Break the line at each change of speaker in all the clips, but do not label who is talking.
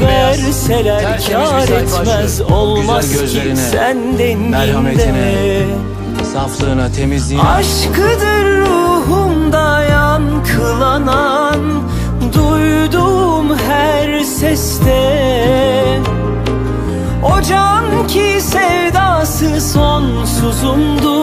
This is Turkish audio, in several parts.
verseler kar etmez. Olmaz ki sen denginde
Saflığına, temizliğine.
Aşkıdır ruhumda yankılanan Duyduğum her seste O can ki sevdası sonsuzumdur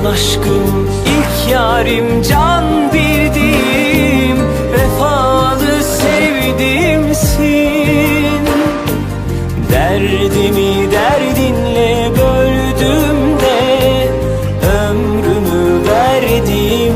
Son aşkım ilk yarim can bildiğim Vefalı sevdiğimsin Derdimi derdinle
böldüm de
Ömrümü verdiğim